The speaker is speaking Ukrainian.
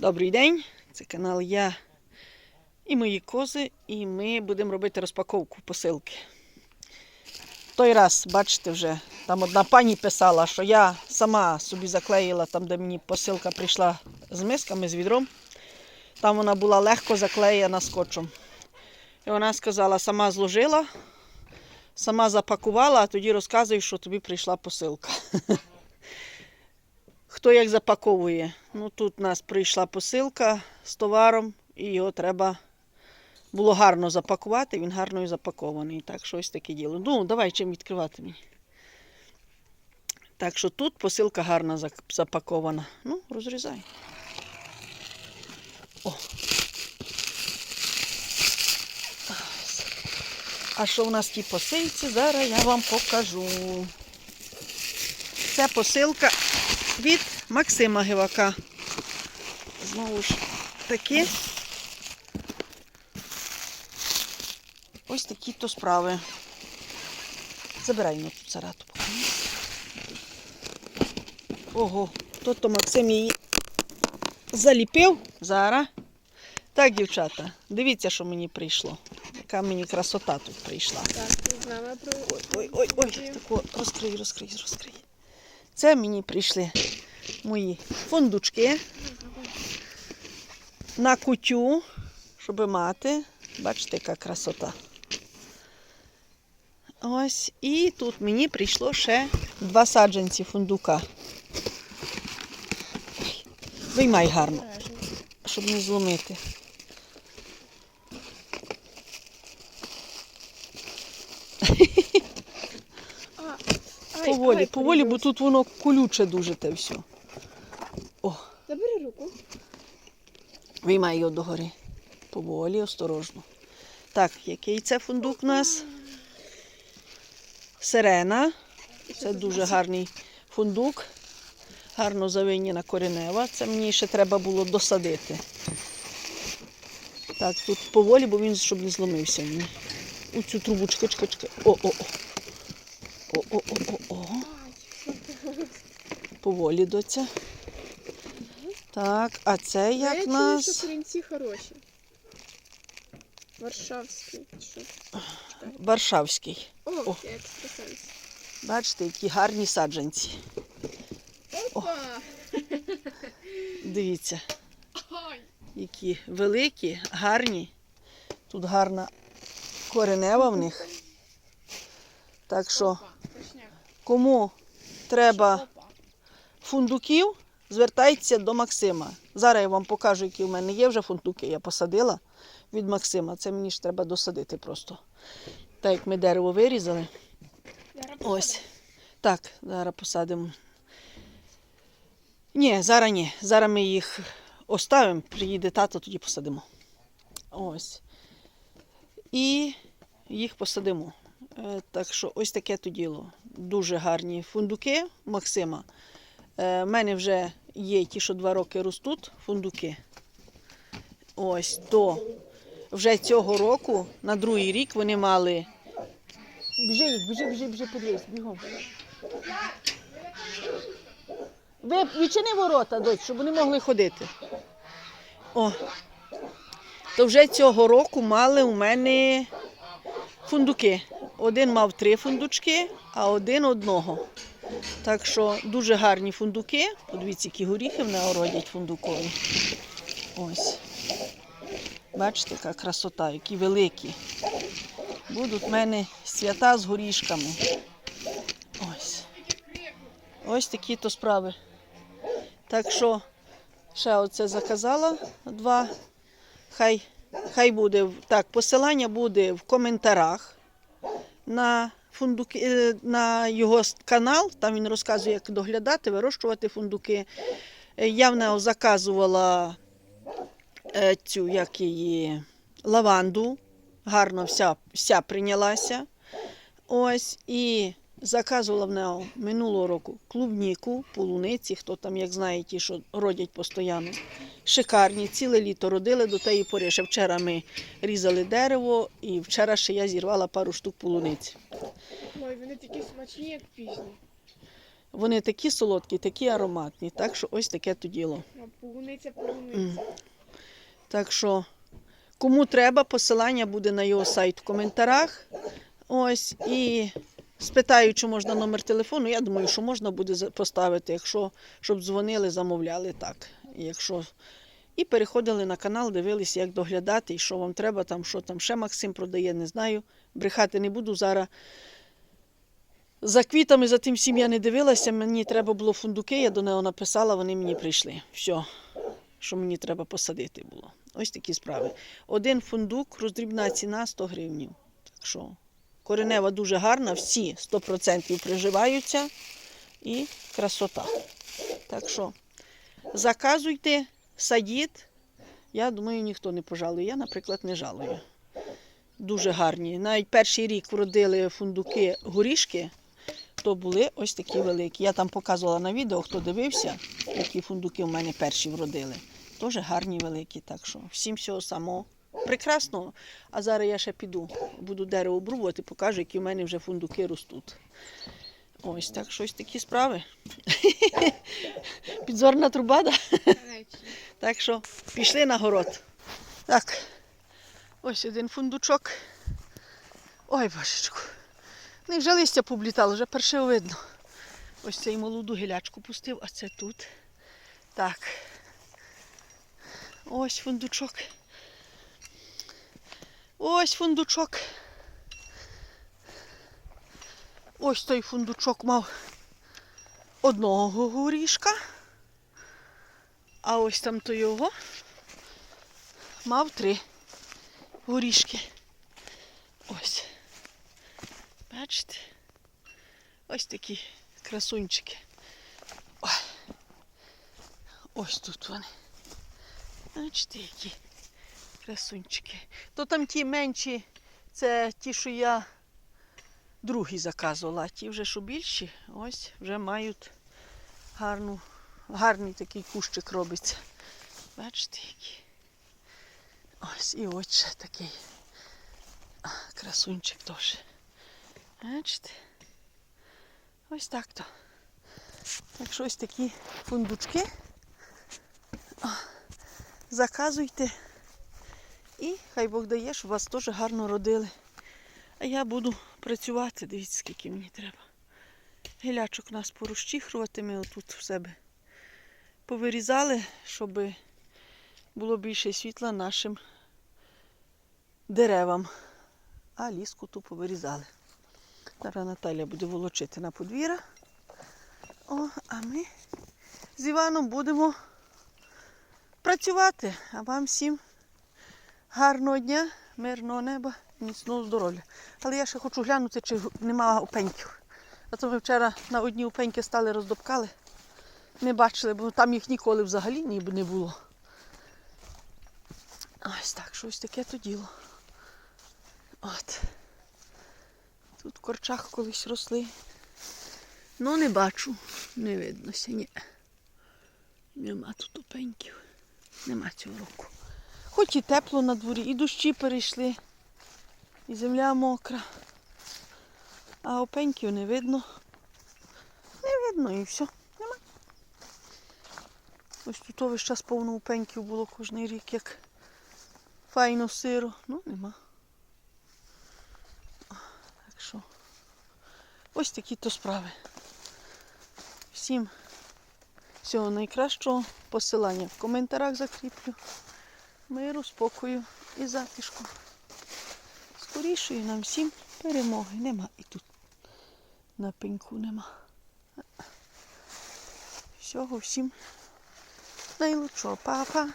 Добрий день, це канал Я і мої кози, і ми будемо робити розпаковку посилки. Той раз, бачите, вже там одна пані писала, що я сама собі заклеїла там, де мені посилка прийшла з мисками, з відром. Там вона була легко заклеєна скотчем. І вона сказала, сама зложила, сама запакувала, а тоді розказує, що тобі прийшла посилка. Хто як запаковує? Ну тут у нас прийшла посилка з товаром, і його треба було гарно запакувати. Він гарно і запакований. Так, що ось таке діло. Ну, давай чим відкривати мені. Так що тут посилка гарно запакована. Ну, розрізай. О. А що в нас в тій посилці? Зараз я вам покажу. Це посилка від Максима Гивака. Знову ж таки. Ось такі то справи. Забирай на тут царату. Ого, то то Максим її заліпив зараз. Так, дівчата, дивіться, що мені прийшло. Яка мені красота тут прийшла. Так, з нами Ой, ой, ой, розкрий, розкрий, розкрий. Це мені прийшли мої фундучки на кутю, щоб мати. Бачите, яка красота. Ось, і тут мені прийшло ще два саджанці фундука. Виймай гарно, щоб не зломити. Поволі, поволі, бо тут воно колюче дуже те все. Виймай його догори. Поволі, осторожно. Так, який це фундук у нас? Сирена. Це дуже гарний фундук. Гарно завинена коренева. Це мені ще треба було досадити. Так, тут поволі, бо він щоб не зломився мені. У цю трубу, чекай, чекай, чекай. О, о, о. О, о, о, о, о. Поволі доця. Так, а це Я як чую, нас. що корінці хороші. Варшавський. Що? Варшавський. О, О. я екстрасенс. Бачите, які гарні саджанці. Опа! Дивіться, які великі, гарні. Тут гарна коренева в них. Так що, Опа, точняк. кому треба Опа. фундуків, звертайтеся до Максима. Зараз я вам покажу, які в мене є вже фундуки. Я посадила від Максима. Це мені ж треба досадити просто. Так як ми дерево вирізали. Зараз Ось. Так, зараз посадимо. Ні, зараз ні. Зараз ми їх оставимо, приїде тато, тоді посадимо. Ось. І їх посадимо. Е, Так що ось таке то діло. Дуже гарні фундуки Максима. У мене вже є ті, що два роки ростуть, фундуки. Ось, то вже цього року, на другий рік, вони мали Біжи, біжи, біжи, біжи, подивись, бігом. Ви відчини ворота, дочь, щоб вони могли ходити. О. То вже цього року мали у мене фундуки. Один мав три фундучки, а один одного. Так що дуже гарні фундуки. Подивіться, які горіхи в мене родять фундукові. Ось. Бачите, яка красота, які великі. Будуть в мене свята з горішками. Ось. Ось такі то справи. Так що ще оце заказала два. Хай, хай буде. Так, посилання буде в коментарях на, фундуки, е, на його канал. Там він розказує, як доглядати, вирощувати фундуки. Е, Я в нього заказувала е, цю, як її, лаванду гарно вся, вся прийнялася. Ось і заказувала в нього минулого року клубніку, полуниці, хто там, як знає, ті, що родять постійно. Шикарні, ціле літо родили до тієї пори. Ще вчора ми різали дерево, і вчора ще я зірвала пару штук полуниці. Ой, вони такі смачні, як пісні. Вони такі солодкі, такі ароматні. Так що ось таке то діло. Полуниця, полуниця. Так що, кому треба, посилання буде на його сайт в коментарях. Ось. І спитаю, чи можна номер телефону. Я думаю, що можна буде поставити, якщо щоб дзвонили, замовляли так. Якщо... І переходили на канал, дивилися, як доглядати і що вам треба, там, що там ще Максим продає, не знаю. Брехати не буду зараз. За квітами, за тим всім я не дивилася. Мені треба було фундуки, я до нього написала, вони мені прийшли. Все, що мені треба посадити було. Ось такі справи. Один фундук, роздрібна ціна 100 гривнів. Так що коренева дуже гарна, всі 100% приживаються і красота. Так що заказуйте, садіть. Я думаю, ніхто не пожалує. Я, наприклад, не жалую. Дуже гарні. Навіть перший рік вродили фундуки горішки, то були ось такі великі. Я там показувала на відео, хто дивився, які фундуки в мене перші вродили. Теж гарні великі. Так що всім всього самого прекрасного. А зараз я ще піду, буду дерево обрубувати, покажу, які в мене вже фундуки ростуть. Ось так, щось такі справи. Підзорна труба, да? Так що пішли на город. Так, ось один фундучок. Ой, божечку. Не вже листя пооблітало, вже перше видно. Ось цей молоду гілячку пустив, а це тут. Так. Ось фундучок. Ось фундучок. Ось той фундучок мав одного горішка. А ось там то його мав три горішки. Ось. Бачите? Ось такі красунчики. Ой. Ось тут вони. Бачите, які красунчики. То там ті менші, це ті, що я другі заказувала, а ті вже що більші, ось вже мають гарну гарний такий кущик робиться. Бачите, який. Ось і ось такий красунчик теж. Бачите? Ось так то. Так що ось такі фундучки. Заказуйте. І хай Бог дає, щоб вас теж гарно родили. А я буду працювати, дивіться, скільки мені треба. Гілячок нас порозчихрувати ми отут в себе повирізали, щоб було більше світла нашим деревам. А ліску ту повирізали. Зараз Наталя буде волочити на подвір'я. О, а ми з Іваном будемо працювати. А вам всім гарного дня, мирного неба, міцного здоров'я. Але я ще хочу глянути, чи нема опеньків. А то ми вчора на одні опеньки стали роздобкали. Не бачили, бо там їх ніколи взагалі ніби не було. Ось так, щось таке то діло. От. Тут в корчах колись росли. Ну не бачу, не виднося, ні. Нема тут опеньків. Нема цього року. Хоч і тепло на дворі, і дощі перейшли, і земля мокра. А опеньків не видно. Не видно і все. Ось тут весь час повно упеньків було кожен рік, як файно сиро. Ну, нема. Так що ось такі то справи. Всім всього найкращого. Посилання в коментарях закріплю. Миру, спокою і затишку. Скорішої нам всім перемоги. Нема і тут на пеньку нема. Всього всім найлучшого. Па-па.